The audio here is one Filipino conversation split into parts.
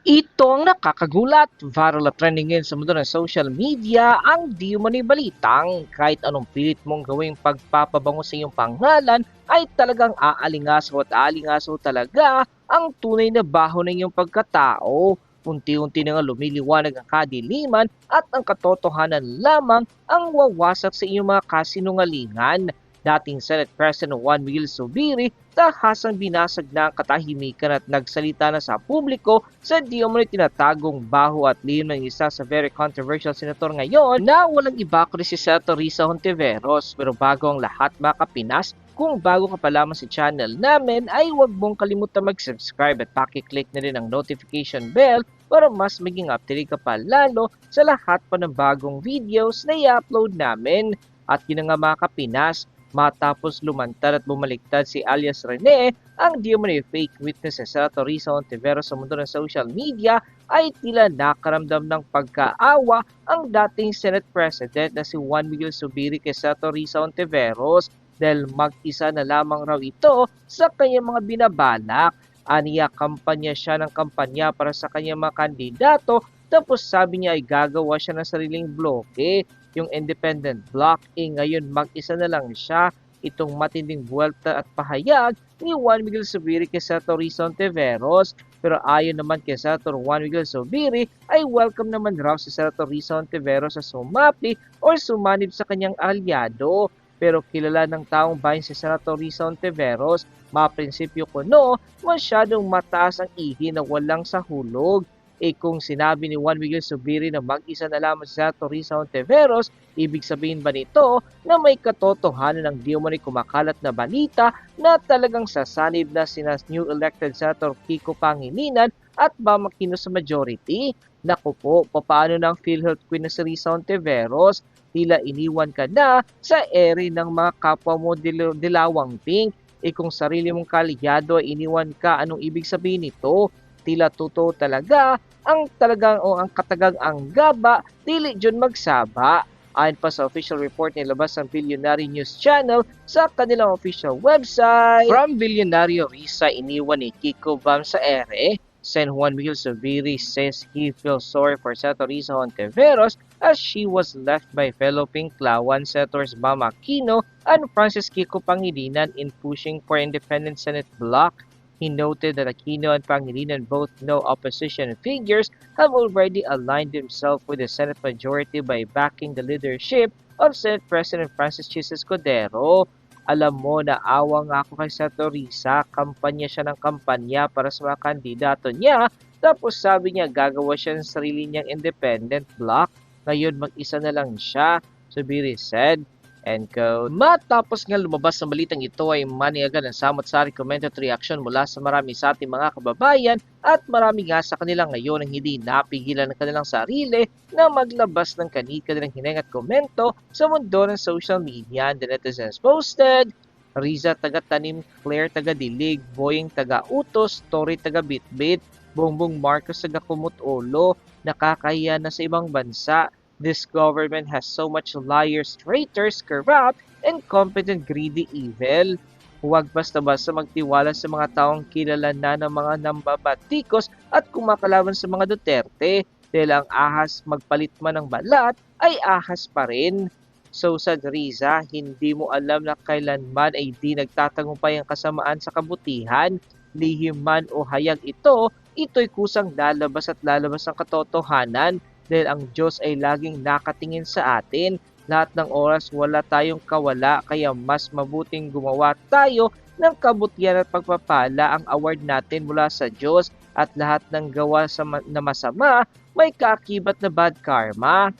Ito ang nakakagulat. Viral at trending ngayon sa mundo ng social media ang di umano'y balitang kahit anong pilit mong gawing pagpapabango sa iyong pangalan ay talagang aalingaso at aalingaso talaga ang tunay na baho ng iyong pagkatao. Unti-unti na nga lumiliwanag ang kadiliman at ang katotohanan lamang ang wawasak sa iyong mga kasinungalingan. Dating Senate President Juan Miguel Zubiri tahasang binasag na ang katahimikan at nagsalita na sa publiko sa di umano'y tinatagong baho at lihim ng isa sa very controversial senator ngayon na walang iba kundi si Senator Risa Hontiveros. Pero bago ang lahat mga kapinas, kung bago ka pa lamang sa channel namin ay huwag mong kalimutan mag-subscribe at pakiclick na rin ang notification bell para mas maging update ka pa lalo sa lahat pa ng bagong videos na i-upload namin. At yun nga mga kapinas, matapos lumantad at bumaliktad si alias Rene, ang di fake witness sa Senator Risa Ontiveros sa mundo ng social media ay tila nakaramdam ng pagkaawa ang dating Senate President na si Juan Miguel Zubiri kay Senator Risa Ontiveros dahil mag-isa na lamang raw ito sa kanyang mga binabalak. Aniya kampanya siya ng kampanya para sa kanyang mga kandidato tapos sabi niya ay gagawa siya ng sariling bloke yung independent block, eh ngayon mag-isa na lang siya itong matinding buwelta at pahayag ni Juan Miguel Zubiri kay Senator Rizon Teveros. Pero ayon naman kay Senator Juan Miguel Zubiri ay welcome naman raw si Senator Rizon Teveros sa sumapi or sumanib sa kanyang aliado. Pero kilala ng taong bayan si Senator Rizon Teveros, maprinsipyo ko no, masyadong mataas ang ihi na walang sa hulog eh kung sinabi ni Juan Miguel Subiri na mag-isa na lamang si Senator Risa Ontiveros, ibig sabihin ba nito na may katotohanan ng di umano'y kumakalat na balita na talagang sasanib na sina new elected Senator Kiko Pangilinan at Bama Aquino sa majority? Naku po, paano ng PhilHealth Queen na si Risa Ontiveros? Tila iniwan ka na sa ere ng mga kapwa mo dil- dilawang pink. Eh kung sarili mong kaligado ay iniwan ka, anong ibig sabihin nito? Tila totoo talaga ang talagang o ang katagang ang gaba, dili jud magsaba. Ayon pa sa official report ni labas ng Billionaire News Channel sa kanilang official website. From Billionario Risa, iniwan ni Kiko Bam sa ere. San Juan Miguel Zubiri says he feels sorry for Senator Risa Hontiveros as she was left by fellow Pinklawan Senators Bam Aquino and Francis Kiko Pangilinan in pushing for independent Senate block He noted that Aquino and Pangilinan both know opposition figures have already aligned themselves with the Senate majority by backing the leadership of Senate President Francis Chis Escudero. Alam mo na awa nga ako kay Senator Risa, kampanya siya ng kampanya para sa mga kandidato niya. Tapos sabi niya gagawa siya ng sarili niyang independent block. Ngayon mag-isa na lang siya, Subiri said. End quote. Matapos nga lumabas sa balitang ito ay maniagan ang samot-sari comment reaction mula sa marami sa ating mga kababayan at marami nga sa kanila ngayon ang hindi napigilan ng kanilang sarili na maglabas ng kani-kanilang hineng at komento sa mundo ng social media. The netizens posted, Riza taga-tanim, Claire taga-dilig, Boying taga-utos, Tory taga-bitbit, Bongbong Marcos taga-kumut-ulo, nakakahiya na sa ibang bansa, This government has so much liars, traitors, corrupt, incompetent, greedy, evil. Huwag basta-basta magtiwala sa mga taong kilala na ng mga nambabatikos at kumakalaban sa mga Duterte dahil ang ahas magpalit man ng balat ay ahas pa rin. So sa Riza, hindi mo alam na kailanman ay di nagtatagumpay ang kasamaan sa kabutihan, lihim man o hayag ito, ito'y kusang lalabas at lalabas ang katotohanan dahil ang Diyos ay laging nakatingin sa atin. Lahat ng oras wala tayong kawala kaya mas mabuting gumawa tayo ng kabutihan at pagpapala ang award natin mula sa Diyos at lahat ng gawa sa ma- na masama may kaakibat na bad karma.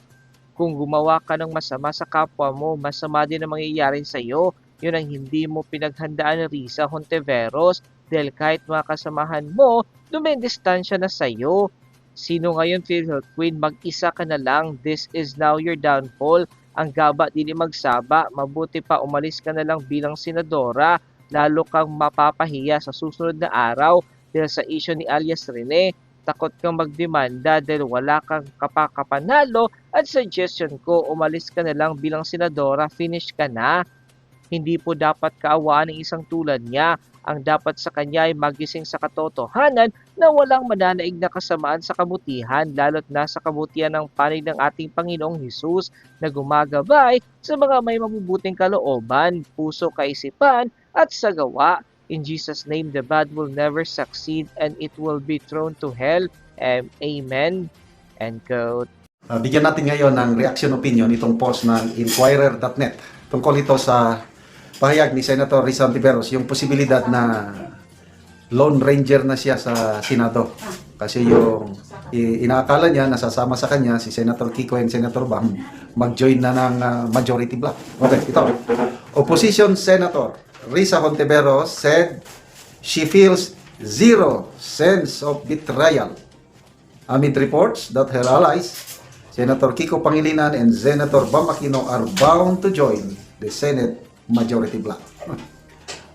Kung gumawa ka ng masama sa kapwa mo, masama din ang mangyayari sa iyo. Yun ang hindi mo pinaghandaan ni Risa Honteveros dahil kahit mga kasamahan mo, dumidistansya na sa iyo. Sino ngayon, PhilHealth Queen? Mag-isa ka na lang. This is now your downfall. Ang gaba dili magsaba. Mabuti pa umalis ka na lang bilang senadora. Lalo kang mapapahiya sa susunod na araw dahil sa issue ni alias Rene. Takot kang magdemanda dahil wala kang kapakapanalo at suggestion ko umalis ka na lang bilang senadora. Finish ka na. Hindi po dapat kaawaan ng isang tulad niya. Ang dapat sa kanya ay magising sa katotohanan na walang mananaig na kasamaan sa kabutihan lalo't nasa kabutihan ng panig ng ating Panginoong Hesus na gumagabay sa mga may mabubuting kalooban, puso, kaisipan at sa gawa. In Jesus' name, the bad will never succeed and it will be thrown to hell. Um, amen. End quote. Uh, bigyan natin ngayon ng reaction opinion itong post ng Inquirer.net tungkol ito sa pahayag ni Senator Rizal Tiberos yung posibilidad na Lone Ranger na siya sa Senado. Kasi yung inaakala niya, nasasama sa kanya si Senator Kiko and Senator Bam mag-join na ng uh, majority block. Okay, ito. Opposition Senator Risa Hontiveros said she feels zero sense of betrayal amid reports that her allies, Senator Kiko Pangilinan and Senator Bam Aquino are bound to join the Senate majority block.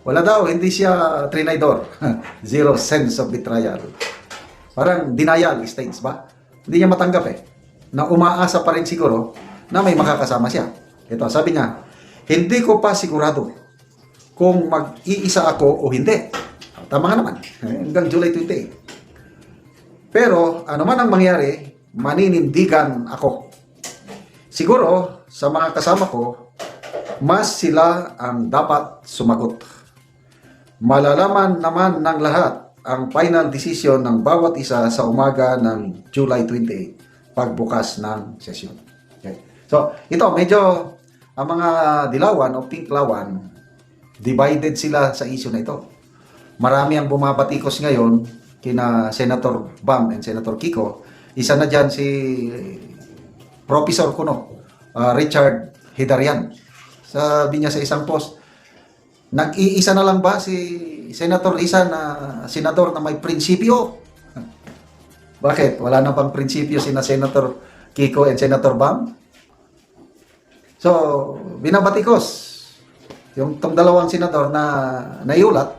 Wala daw, hindi siya trinidor. Zero sense of betrayal. Parang denial stage ba? Hindi niya matanggap eh. Na umaasa pa rin siguro na may makakasama siya. Ito, sabi niya, hindi ko pa sigurado kung mag-iisa ako o hindi. Tama nga naman. Hanggang July 28. Pero ano man ang mangyari, maninindigan ako. Siguro sa mga kasama ko, mas sila ang dapat sumagot. Malalaman naman ng lahat ang final decision ng bawat isa sa umaga ng July 28 pagbukas ng sesyon. Okay. So, ito medyo ang mga dilawan o pink lawan divided sila sa issue na ito. Marami ang bumabatikos ngayon kina Senator Bam and Senator Kiko. Isa na dyan si Professor Kuno, uh, Richard Hidarian. Sabi niya sa isang post, nag-iisa na lang ba si Senator Isa na senador na may prinsipyo? Bakit? Wala na bang prinsipyo sina Senator Kiko and Senator Bam? So, binabatikos yung tong dalawang senador na naiulat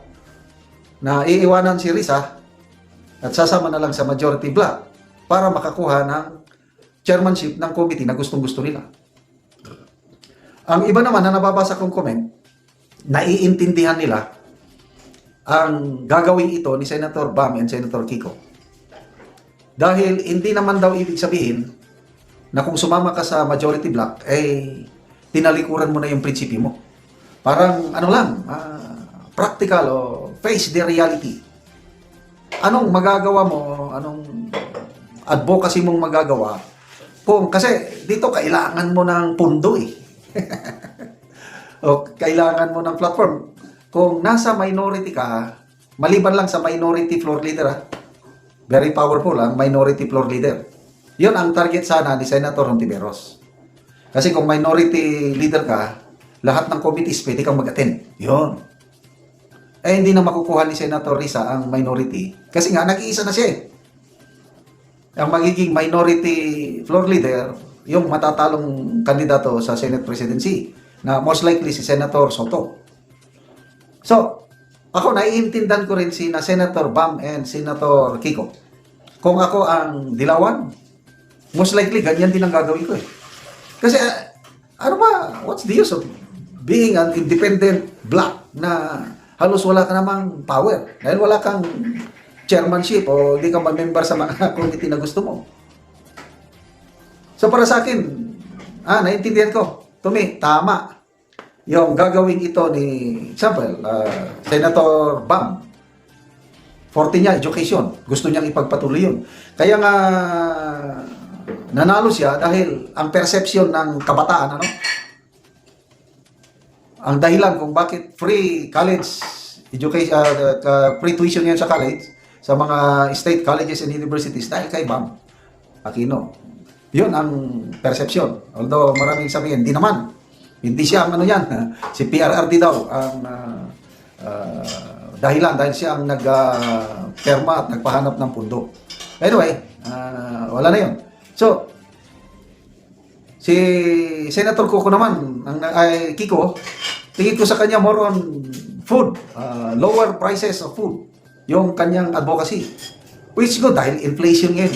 na iiwanan si Risa at sasama na lang sa majority block para makakuha ng chairmanship ng committee na gustong-gusto nila. Ang iba naman na nababasa kong comment, naiintindihan nila ang gagawin ito ni Senator Bam and Senator Kiko. Dahil hindi naman daw ibig sabihin na kung sumama ka sa majority block, eh, tinalikuran mo na yung prinsipyo mo. Parang ano lang, ah, practical o face the reality. Anong magagawa mo, anong advocacy mong magagawa kung kasi dito kailangan mo ng pundo eh. O kailangan mo ng platform. Kung nasa minority ka, maliban lang sa minority floor leader ah, very powerful ang minority floor leader. Yun ang target sana ni Senator Hontiveros. Kasi kung minority leader ka, lahat ng committees pwede kang mag-attend. Yun. Eh, hindi na makukuha ni Senator Risa ang minority. Kasi nga, nag-iisa na siya eh. Ang magiging minority floor leader, yung matatalong kandidato sa Senate presidency, na most likely si Senator Soto. So, ako naiintindihan ko rin si na Senator Bam and Senator Kiko. Kung ako ang dilawan, most likely ganyan din ang gagawin ko eh. Kasi, uh, ano ba, what's the use of being an independent block na halos wala ka namang power dahil wala kang chairmanship o hindi ka member sa mga committee na gusto mo. So para sa akin, ah, naintindihan ko, Tumi, tama. Yung gagawin ito ni, example, uh, Senator Bam, forte niya, education. Gusto niyang ipagpatuloy yun. Kaya nga, nanalo siya dahil ang perception ng kabataan, ano, ang dahilan kung bakit free college education, uh, uh, free tuition yan sa college, sa mga state colleges and universities dahil kay Bam Aquino. Yun ang perception. Although maraming sabihin, hindi naman. Hindi siya ang ano yan. Si PRRD daw ang uh, uh, dahilan dahil siya ang nag-perma at nagpahanap ng pundo. Anyway, uh, wala na yun. So, Si Senator Coco naman, ang, ay, Kiko, tingin ko sa kanya more on food, uh, lower prices of food, yung kanyang advocacy. Which go dahil inflation ngayon.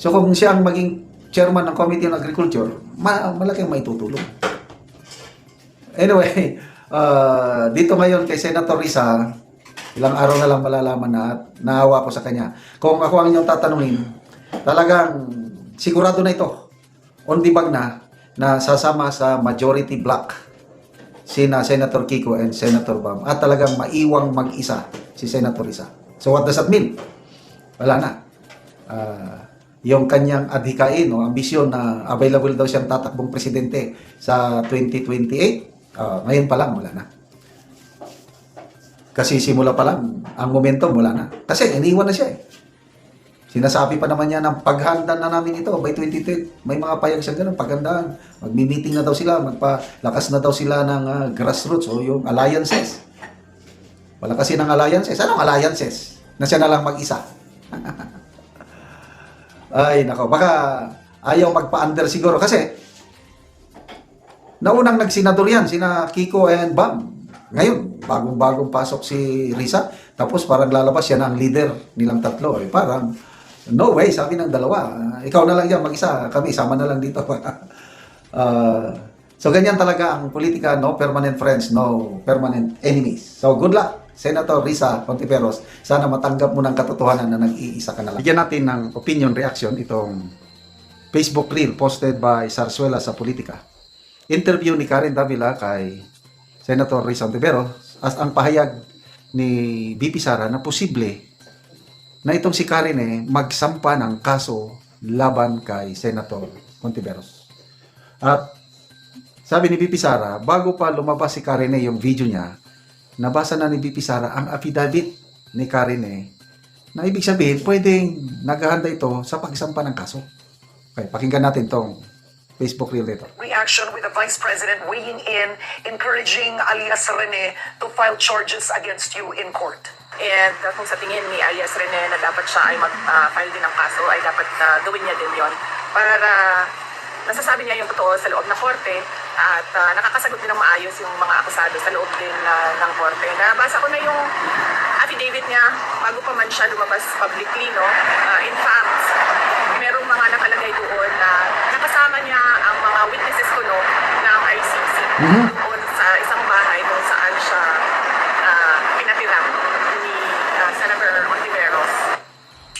So kung siya ang maging chairman ng Committee on Agriculture, ma malaki ang maitutulong. Anyway, Ah, dito ngayon kay Senator Risa, ilang araw na lang malalaman na at naawa ko sa kanya. Kung ako ang inyong tatanungin, talagang sigurado na ito. On the bag na na sasama sa majority block sina Senator Kiko and Senator Bam at talagang maiwang mag-isa si Senator Risa. So what does that mean? Wala na. Ah, yung kanyang adhikain o ambisyon na available daw siyang tatakbong presidente sa 2028, ah, ngayon pa lang wala na. Kasi simula pa lang, ang momentum wala na. Kasi iniwan na siya eh. Sinasabi pa naman niya ng paghanda na namin ito by 2010. May mga payag siya ganun, paghandaan. Magmi-meeting na daw sila, magpalakas na daw sila ng ah, grassroots o yung alliances. Wala kasi ng alliances. Anong alliances? Na siya na lang mag-isa. Ay, nako. Baka ayaw magpa-under siguro. Kasi, naunang nagsenador yan, sina Kiko and Bam. Ngayon, bagong-bagong pasok si Risa. Tapos parang lalabas yan ang leader nilang tatlo. Eh, parang, no way, sabi ng dalawa. "Ah, ikaw na lang yan, mag-isa. Kami, sama na lang dito. Ah, so, ganyan talaga ang politika. No permanent friends, no permanent enemies. So, good luck. Senator Risa Contiveros, sana matanggap mo ng katotohanan na nag-iisa ka na lang. Bigyan natin ng opinion reaction itong Facebook reel posted by Sarsuela sa Politika. Interview ni Karen Davila kay Senator Risa Contiveros as ang pahayag ni BP Sara na posible na itong si Karen eh magsampa ng kaso laban kay Senator Contiveros. At sabi ni BP Sara, bago pa lumabas si Karine yung video niya, nabasa na ni BP Sara ang affidavit ni Karine na ibig sabihin, pwedeng naghahanda ito sa pagsampa ng kaso. Okay, pakinggan natin tong Facebook reel nito. reaction with the Vice President weighing in, encouraging alias Rene to file charges against you in court. And uh, kung sa tingin ni alias Rene na dapat siya ay mag-file din ng kaso, ay dapat uh, gawin niya din yon para uh, nasasabi niya yung totoo sa loob ng korte at uh, nakakasagot din ng maayos yung mga akusado sa loob din uh, ng korte. Nabasa ko na yung affidavit niya bago pa man siya lumabas publicly, no? Uh, in fact, merong mga nakalagay doon na nakasama niya ang mga witnesses ko, no, ng ICC doon sa isang bahay kung saan siya uh, pinatira ni uh, Senator Ontiveros.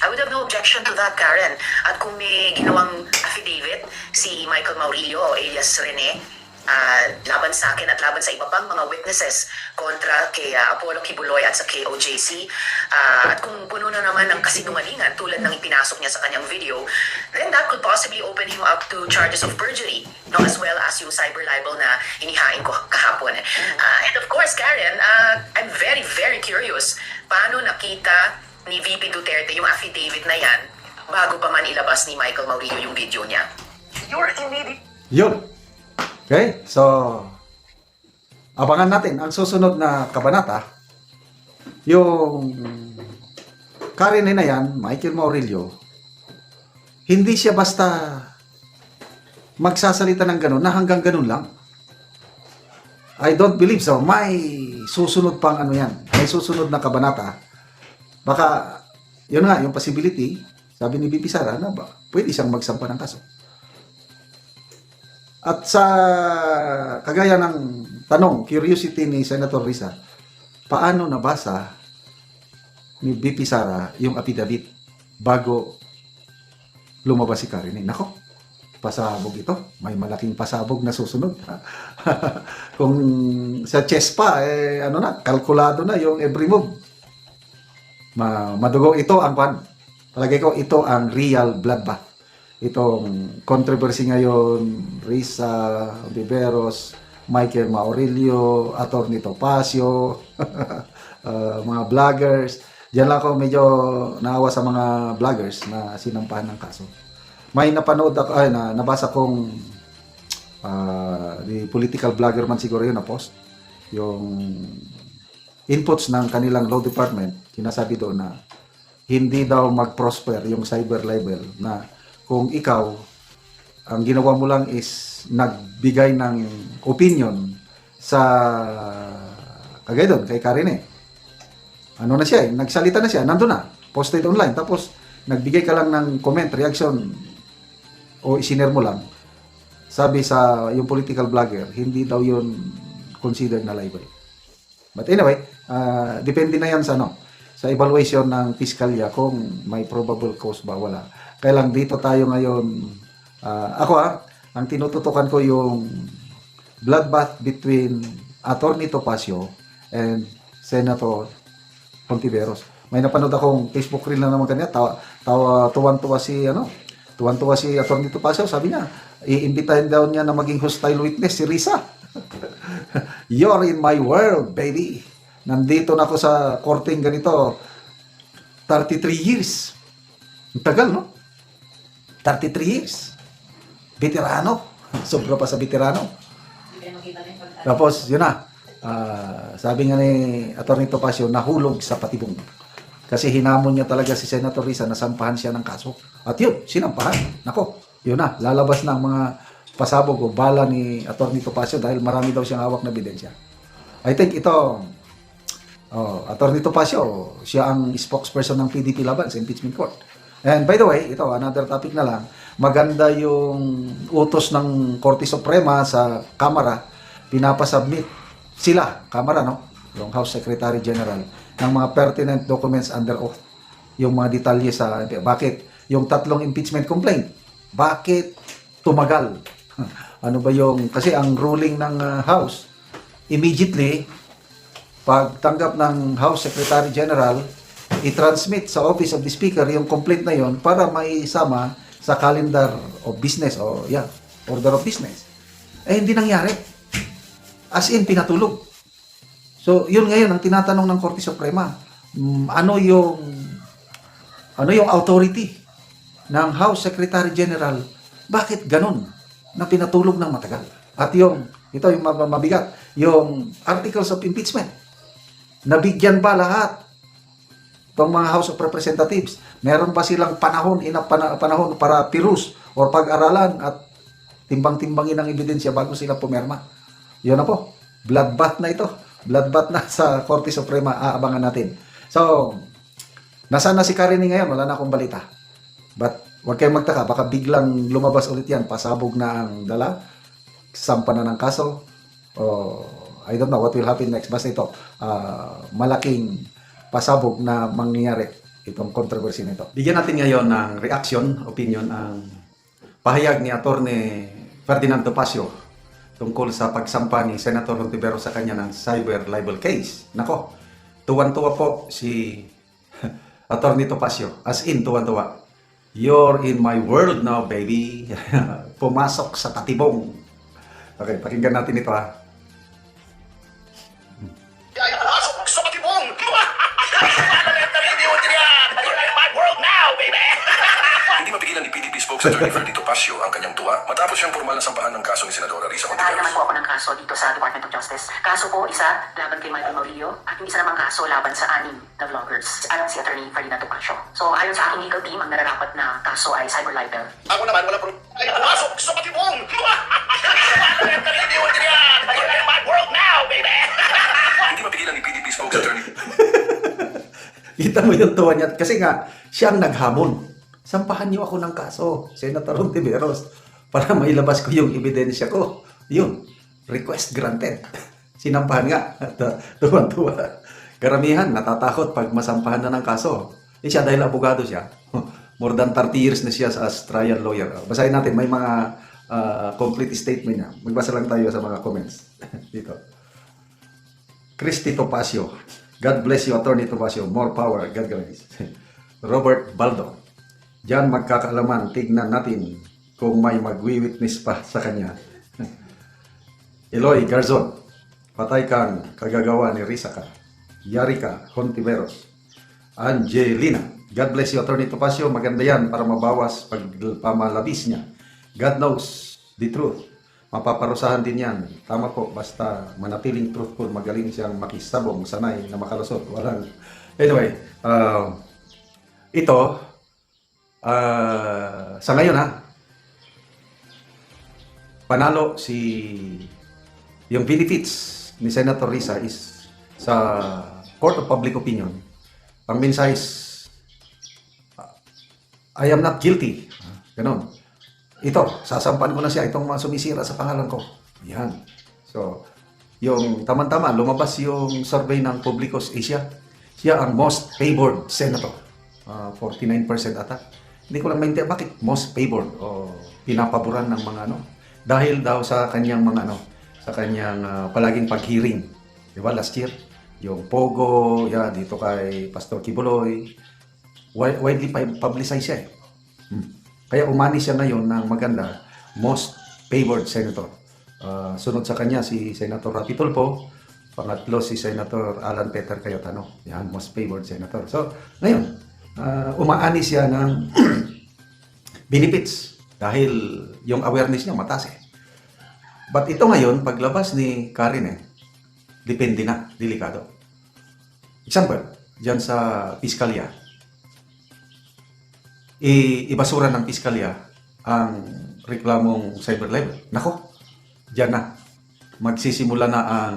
I would have no objection to that, Karen. At kung may ginawang affidavit si Michael Maurilio alias Rene, ah, laban sa akin at laban sa iba pang mga witnesses kontra kay ah, Apollo Kibuloy at sa KOJC. ah, at kung puno na naman ng kasinungalingan tulad ng ipinasok niya sa kanyang video, then that could possibly open him up to charges of perjury, no, as well as yung cyber libel na inihain ko kahapon. Ah, and of course, Karen, ah, I'm very, very curious paano nakita ni VP Duterte yung affidavit na yan bago pa man ilabas ni Michael Maurilio yung video niya. Your immediate Yun. Okay? So, abangan natin ang susunod na kabanata. Yung Karen na yan, Michael Maurilio, hindi siya basta magsasalita ng ganun na hanggang ganun lang. I don't believe so. May susunod pang ano yan. May susunod na kabanata. Baka, yun nga, yung possibility, sabi ni BP Sara, na ba, pwede siyang magsampa ng kaso. At sa kagaya ng tanong, curiosity ni Senator Risa, paano nabasa ni BP Sara yung affidavit bago lumabas si Karine? Nako, pasabog ito. May malaking pasabog na susunod. Kung sa chess pa, eh, ano na, kalkulado na yung every move. Ma madugo ito ang pan. Palagay ko ito ang real bloodbath. Itong controversy ngayon, Risa Viveros, Michael Maurilio, Attorney Topacio, uh, mga vloggers. Diyan lang ako medyo naawa sa mga vloggers na sinampahan ng kaso. May napanood ako, ay, na, nabasa kong ah, di political vlogger man siguro yun na post. Yung inputs ng kanilang law department, sinasabi doon na hindi daw mag-prosper yung cyber libel na kung ikaw ang ginawa mo lang is nagbigay ng opinion sa kagaya doon kay Karine. Ano na siya eh, nagsalita na siya, nandun na, posted online, tapos nagbigay ka lang ng comment, reaction, o isiner mo lang. Sabi sa yung political vlogger, hindi daw yun considered na library. But anyway, ah, depende na yan sa ano, sa evaluation ng piskalya kung may probable cause ba wala. Kaya lang dito tayo ngayon, ah, ako ah, ang tinututukan ko yung bloodbath between Attorney Topacio and Senator Pontiveros. May napanood akong Facebook reel na naman kanya, tawa, tawa, tuwan-tuwa si, ano, tuwan-tuwa si Attorney Topacio, sabi niya, iimbitahin daw niya na maging hostile witness si Risa. You're in my world, baby. Nandito na ako sa korting ganito, 33 years. Ang tagal, no? 33 years. Veterano. Sobra pa sa veterano. Tapos, yun na. Ah, sabi nga ni Atty. Topacio, nahulog sa patibong. Kasi hinamon niya talaga si Senator Risa na sampahan siya ng kaso. At yun, sinampahan. Nako, yun na. Lalabas na ang mga pasabog o bala ni Atty. Topacio dahil marami daw siyang hawak na ebidensya. I think ito, oh, Atty. Topacio, siya ang spokesperson ng PDP laban sa impeachment court. And by the way, ito, another topic na lang. Maganda yung utos ng Korte Suprema sa Kamara, pinapasubmit sila, Kamara, no? Yung House Secretary General, ng mga pertinent documents under oath. Yung mga detalye sa, bakit yung tatlong impeachment complaint, bakit tumagal? ano ba yung, kasi ang ruling ng uh, House, immediately, pagtanggap ng House Secretary General, i-transmit sa Office of the Speaker yung complaint na yon para maisama sa calendar of business o yeah, order of business. Eh, hindi nangyari. As in, pinatulog. So, yun ngayon ang tinatanong ng Korte Suprema. Mm, ano yung ano yung authority ng House Secretary General? Bakit ganun na pinatulog ng matagal? At yung, ito yung mab- mabigat, yung articles of impeachment. Nabigyan ba lahat itong mga House of Representatives? Meron ba silang panahon, ina pana- panahon para pirus or pag-aralan at timbang-timbangin ang ebidensya bago sila pumirma? Yun na po. Bloodbath na ito. Bloodbath na sa Korte Suprema. Aabangan natin. So, nasaan na si Karini ngayon? Wala na akong balita. But, huwag kayong magtaka. Baka biglang lumabas ulit yan. Pasabog na ang dala. Sampa na ng kaso. O, I don't know what will happen next. Basta ito, ah, malaking pasabog na mangyayari itong controversy nito. Bigyan natin ngayon ng reaction, opinion, ang pahayag ni Attorney Ferdinand Topacio tungkol sa pagsampa ni Senator Hontiveros sa kanya ng cyber libel case. Nako, tuwan-tuwa po si Attorney Topacio. As in, tuwan-tuwa. You're in my world now, baby. Pumasok sa katibong. Okay, pakinggan natin ito ha. Spokesman Ferdinand Topacio ang kanyang tuwa matapos siyang formal na sampahan ng kaso ni Senadora Risa Nagtahan naman Hontiveros. po ako ng kaso dito sa Department of Justice. Kaso po, isa laban kay Michael Maurillo at yung isa namang kaso laban sa anim na vloggers. Ayon si Attorney Ferdinand Topacio. So ayon sa aking legal team, ang nararapat na kaso ay cyber libel. Ako naman, wala pro... Ay, pumasok world now, baby! Hindi mapigilan ni PDP spokesman Kita mo yung tuwa niya. Kasi nga, siya ang naghamon. Sampahan niyo ako ng kaso, Senator Ontiveros, para mailabas ko yung ebidensya ko. Yun, request granted. Sinampahan nga. At uh, tuwan-tuwa. Karamihan, natatakot pag masampahan na ng kaso. Eh siya, dahil abogado siya, more than 30 years na siya as trial lawyer. Basahin natin, may mga uh, complete statement niya. Magbasa lang tayo sa mga comments dito. Christy Topacio. God bless you, Attorney Topacio. More power. God grace. Robert Baldo. Diyan magkakaalaman. Tignan natin kung may magwi-witness pa sa kanya. Eloy Garzon. Patay kang kagagawa ni Risaka. Yarika Hontiveros. Angelina. God bless you, Attorney Topacio. Maganda yan para mabawas pagpamalabis niya. God knows the truth. Mapaparusahan din yan. Tama po, basta manatiling truthful, magaling siyang makisabong, sanay na makalusot. Walang... Anyway, uh, ito, uh, sa ngayon ha, panalo si yung benefits ni Senator Risa is sa Court of Public Opinion. Ang mensahe is, I am not guilty. Ganon. Ito, sasampan ko na siya. Itong mga sumisira sa pangalan ko. Yan. So, yung tama-tama, lumabas yung survey ng Publicos Asia. Siya ang most favored senator. Ah, 49% ata. Hindi ko lang maintindihan bakit most favored o pinapaboran ng mga ano. Dahil daw sa kanyang mga ano, sa kanyang ah, palaging pag-hearing. Di ba last year? Yung Pogo, yeah, dito kay Pastor Kibuloy. Wi- Widely publicized siya eh. Hmm. Kaya umani siya ngayon ng maganda, most favored senator. Ah, sunod sa kanya si Senator Rapi Tulfo, pangatlo si Senator Alan Peter Cayetano. Yan, most favored senator. So, ngayon, ah, umaani siya ng benefits dahil yung awareness niya mataas eh. But ito ngayon, paglabas ni Karen eh, depende na, delikado. Example, dyan sa piskalya, i- ibasura ng piskalya ang reklamong cyber libel. Nako, dyan na. Magsisimula na ang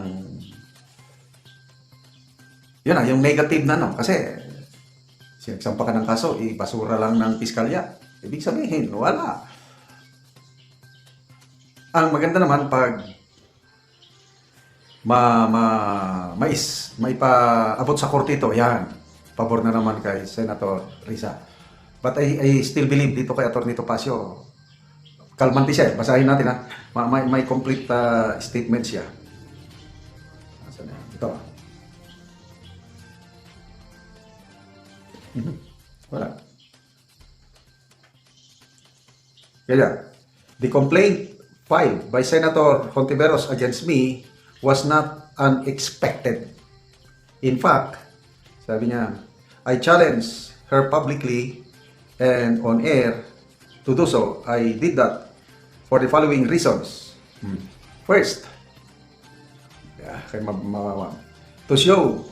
yun na, yung negative na no. Kasi sinagsampa ka ng kaso, ibasura lang ng piskalya. Ibig sabihin, wala. Ang maganda naman pag ma ma mais maipaabot sa korte ito yan pabor na naman kay Senator Risa but I, I still believe dito kay Atty. Topacio kalmante siya eh. basahin natin ha Ma- may, may complete uh, statement siya wala Kaya, the complaint filed by Senator Hontiveros against me was not unexpected. In fact, sabi niya, I challenge her publicly and on air to do so. I did that for the following reasons. First, yeah, kay ma- ma- to show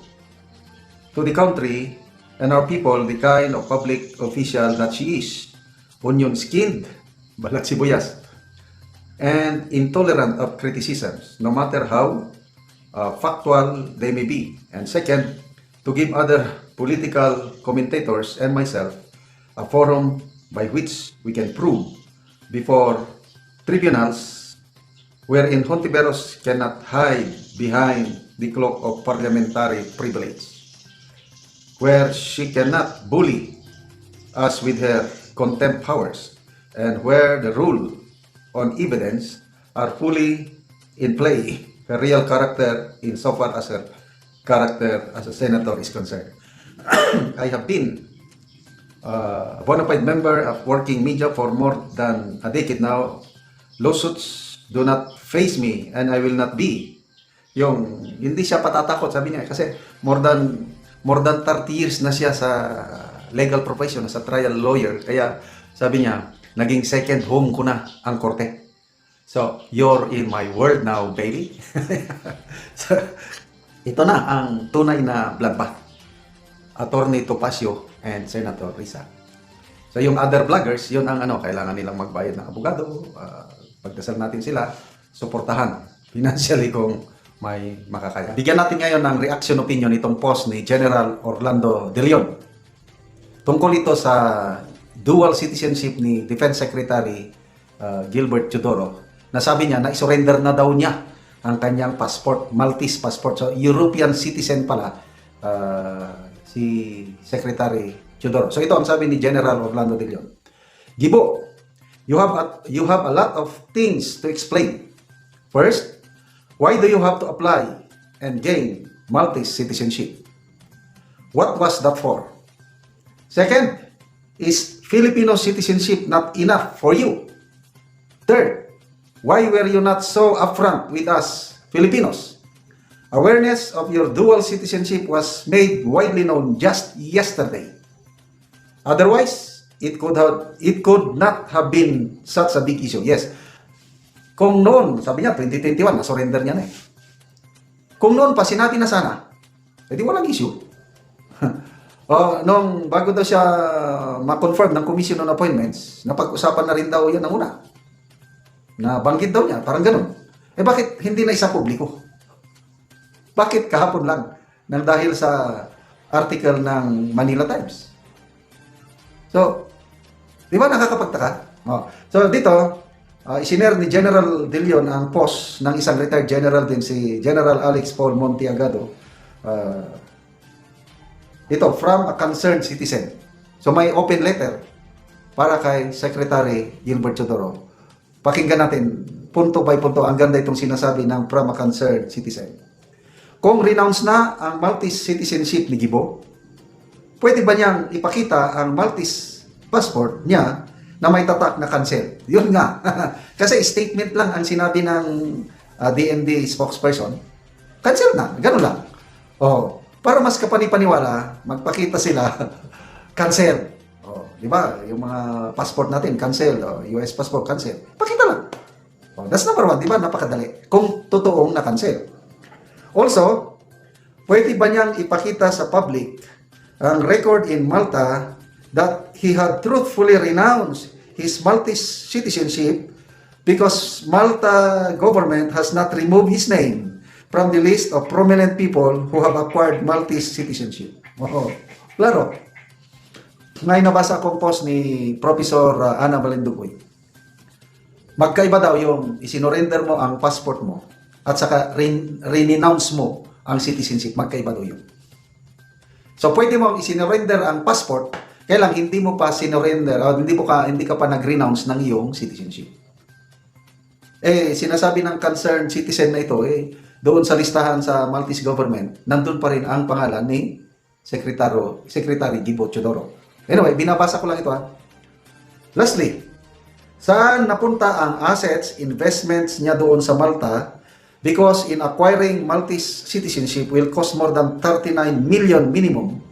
to the country and our people the kind of public official that she is. Onion-skinned, balat sibuyas, and intolerant of criticisms, no matter how uh, factual they may be. And second, to give other political commentators and myself a forum by which we can prove before tribunals wherein Hontiveros cannot hide behind the cloak of parliamentary privilege, where she cannot bully us with her contempt powers, and where the rule on evidence are fully in play, her real character insofar as her character as a senator is concerned. I have been uh, a bona fide member of working media for more than a decade now. Lawsuits do not face me and I will not be. Yung hindi siya patatakot sabi niya kasi more than more than 30 years na siya sa legal profession sa trial lawyer kaya sabi niya naging second home ko na ang korte. So, you're in my world now, baby. so, ito na ang tunay na bloodbath. Attorney Topacio and Senator Risa. So yung other vloggers, yun ang ano, kailangan nilang magbayad ng abogado, ah, pagdasal natin sila, suportahan financially kung may makakaya. Bigyan natin ngayon ng reaction opinion itong post ni General Orlando De Leon. Tungkol ito sa dual citizenship ni Defense Secretary ah, Gilbert Teodoro na sabi niya na isurrender na daw niya ang kanyang passport, Maltese passport. So European citizen pala ah, si Secretary Teodoro. So ito ang sabi ni General Orlando De Leon. Gibo, you have a, you have a lot of things to explain. First, why do you have to apply and gain Maltese citizenship? What was that for? Second, is Filipino citizenship not enough for you? Third, why were you not so upfront with us Filipinos? Awareness of your dual citizenship was made widely known just yesterday. Otherwise, it could have it could not have been such a big issue. Yes. Kung noon, sabi niya 2021 na surrender niya na eh. Kung noon pa sinabi na sana, edi walang issue. oh, nung bago daw siya ma-confirm ng Commission on Appointments, napag-usapan na rin daw yan ng una. Na banggit daw niya, parang ganun. Eh bakit hindi na isa publiko? Bakit kahapon lang? Nang dahil sa article ng Manila Times. So, di ba nakakapagtaka? Oh. So, dito, uh, isiner ni General De Leon ang post ng isang retired general din si General Alex Paul Montiagado. Uh, ito, from a concerned citizen. So may open letter para kay Secretary Gilbert Chodoro. Pakinggan natin punto by punto. Ang ganda itong sinasabi ng from a concerned citizen. Kung renounce na ang Maltese citizenship ni Gibo, pwede ba niyang ipakita ang Maltese passport niya na may tatak na cancel? Yun nga. Kasi statement lang ang sinabi ng uh, DND spokesperson. Cancel na. Ganun lang. Oh, para mas kapanipaniwala, magpakita sila cancel. Oh, di ba? Yung mga passport natin, cancel. Oh, US passport, cancel. Pakita lang. Oh, that's number one, di ba? Napakadali. Kung totoong na-cancel. Also, pwede ba niyang ipakita sa public ang record in Malta that he had truthfully renounced his Maltese citizenship because Malta government has not removed his name from the list of prominent people who have acquired Maltese citizenship. Oh, klaro. Ngayon nabasa akong post ni Professor uh, Ana Valendugoy. Magkaiba daw yung isinorender mo ang passport mo at saka renounce mo ang citizenship. Magkaiba daw yun. So pwede mo isinorender ang passport, kaya lang hindi mo pa sinorender o hindi mo ka hindi ka pa nag-renounce ng iyong citizenship. Eh sinasabi ng concerned citizen na ito eh doon sa listahan sa Maltese government, nandun pa rin ang pangalan ni Sekretaro, Secretary Gibo Chodoro. Anyway, binabasa ko lang ito ha. Lastly, saan napunta ang assets, investments niya doon sa Malta because in acquiring Maltese citizenship will cost more than 39 million minimum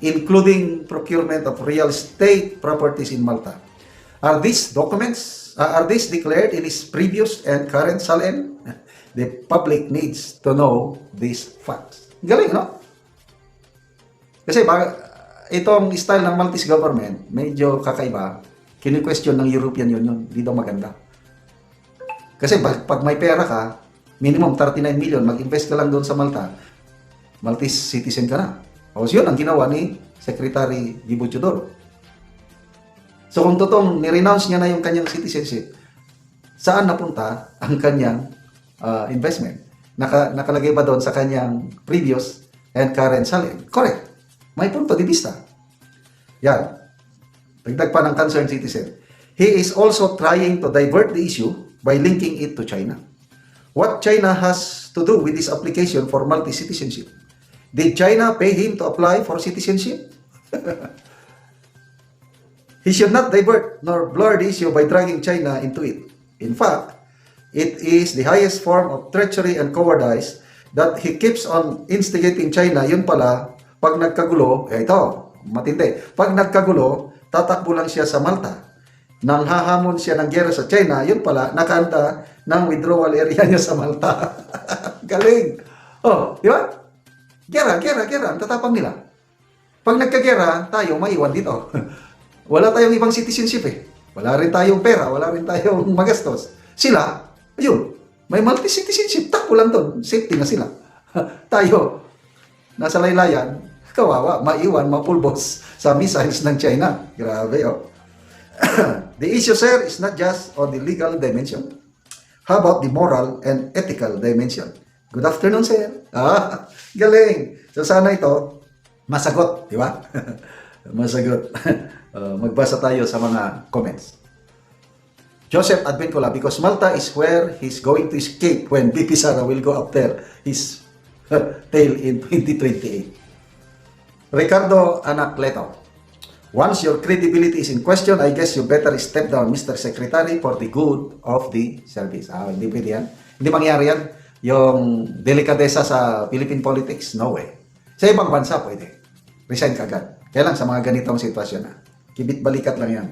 including procurement of real estate properties in Malta. Are these documents, uh, are these declared in his previous and current salary? The public needs to know these facts. Galing, no? Kasi ba, itong style ng Maltese government, medyo kakaiba. Kini-question ng European Union, di daw maganda. Kasi pag, pag may pera ka, minimum 39 million, mag-invest ka lang doon sa Malta, Maltese citizen ka na. O yun ang ginawa ni Secretary Gibo Chodoro. So kung totoong nirenounce niya na yung kanyang citizenship, saan napunta ang kanyang uh, investment? Naka, nakalagay ba doon sa kanyang previous and current salary? Correct. May punto di vista. Yan. Dagdag pa ng concerned citizen. He is also trying to divert the issue by linking it to China. What China has to do with this application for multi-citizenship? Did China pay him to apply for citizenship? He should not divert nor blur the issue by dragging China into it. In fact, it is the highest form of treachery and cowardice that he keeps on instigating China. Yun pala, pag nagkagulo, eh ito, matindi. Pag nagkagulo, tatakbo lang siya sa Malta. Nang hahamon siya ng gera sa China, yun pala, nakanta ng withdrawal area niya sa Malta. Galing. Oh, di ba? Gera, gera, gera. Ang tatapang nila. Pag nagkagera, tayo maiwan dito. wala tayong ibang citizenship eh. Wala rin tayong pera, wala rin tayong magastos. Sila, ayun, may multi-citizenship, takbo lang doon. Safety na sila. tayo, nasa laylayan, kawawa, maiwan, mapulbos sa missiles ng China. Grabe, oh. the issue, sir, is not just on the legal dimension. How about the moral and ethical dimension? Good afternoon, sir. Ah, galing. So sana ito, masagot, di ba? masagot. Uh, magbasa tayo sa mga comments. Joseph Advencola, because Malta is where he's going to escape when BP Sara will go after his tail in 2028. Ricardo Anacleto, once your credibility is in question, I guess you better step down, Mr. Secretary, for the good of the service. Ah, hindi pwede yan. Hindi mangyari yan. Yung delikadesa sa Philippine politics, no way. Sa ibang bansa, pwede. Resign ka agad. Kaya lang sa mga ganitong sitwasyon na. Kibit balikat lang yan.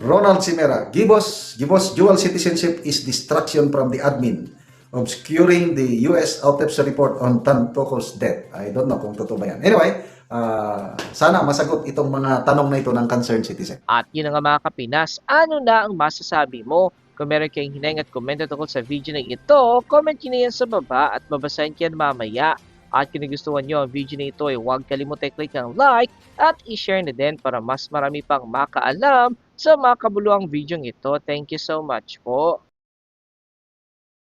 Ronald Simera, Gibos, Gibos dual citizenship is distraction from the admin, obscuring the US autopsy report on Tantocos death. I don't know kung totoo ba yan. Anyway, uh, sana masagot itong mga tanong na ito ng concerned citizen. At yun nga mga kapinas, ano na ang masasabi mo? Kung meron kayong hinayang at komento tungkol sa video na ito, comment nyo yan sa baba at babasahin ko yan mamaya. At kung nagustuhan nyo ang video na ito ay huwag kalimutan i-click ang like at i-share na din para mas marami pang makaalam sa makabuluhang video ito. Thank you so much po.